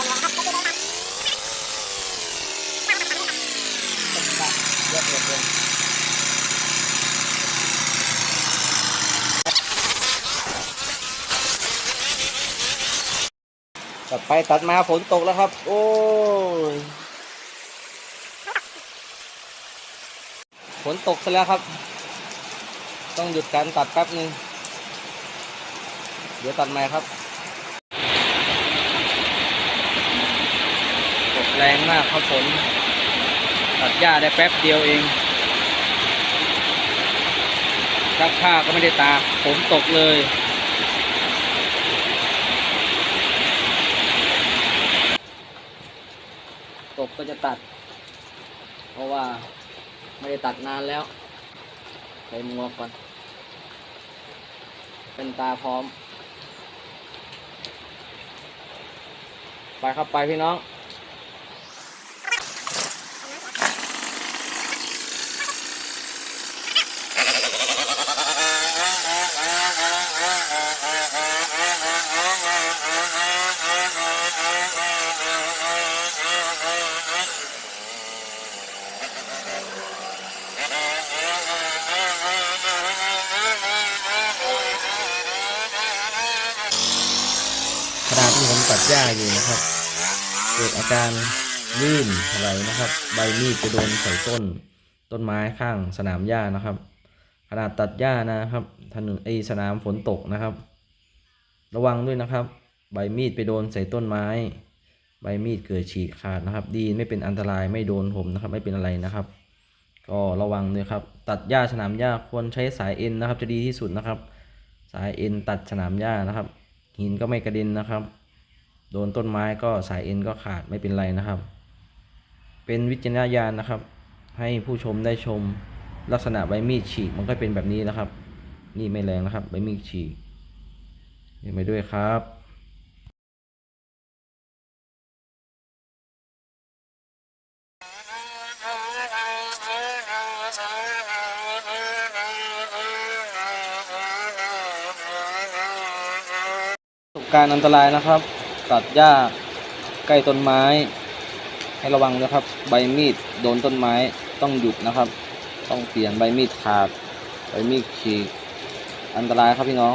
ตัดไปตัดมาฝนตกแล้วครับ โอ้ยฝนตกซะแล้วครับ ต้องหยุดการตัดแป๊บนึง เดี๋ยวตัดใหม่ครับ แรงมากครับฝนตัดหญ้าได้แป๊บเดียวเองซักผ้าก็ไม่ได้ตากฝนตกเลยตกก็จะตัด เพราะว่าไม่ได้ตัดนานแล้วใส่หมวกก่อน เป็นตาพร้อม ไปครับไปพี่น้อง ดหญ้าอยู่นะครับ เกิดอาการลื่นอะไหลนะครับ ใบมีดจะโดนใส่ต้นต้นไม้ข้างสนามหญ้านะครับ ขนาดตัดหญ้านะครับถนนไอสนามฝนตกนะครับ ระวังด้วยนะครับ ใบมีดไปโดนใส่ต้นไม้ ใบมีดเกิดฉีกขาดนะครับ ดีไม่เป็นอันตรายไม่โดนผมนะครับ ไม่เป็นอะไรนะครับ ก็ระวังด้วยครับ ตัดหญ้าสนามหญ้าควรใช้สายเอ็นนะครับ จะดีที่สุดนะครับ สายเอ็นตัดสนามหญ้านะครับ หินก็ไม่กระเด็นนะครับ โดนต้นไม้ก็สายเอ็นก็ขาดไม่เป็นไรนะครับ เป็นวิจารณญาณนะครับ ให้ผู้ชมได้ชมลักษณะใบมีดฉีกมันก็เป็นแบบนี้นะครับ นี่ไม่แรงนะครับ ใบมีดฉีกเห็นไปด้วยครับการอันตรายนะครับ ตัดหญ้าใกล้ต้นไม้ ให้ระวังนะครับ ใบมีดโดนต้นไม้ต้องหยุดนะครับ ต้องเปลี่ยนใบมีดขาด ใบมีดฉีกอันตรายครับพี่น้อง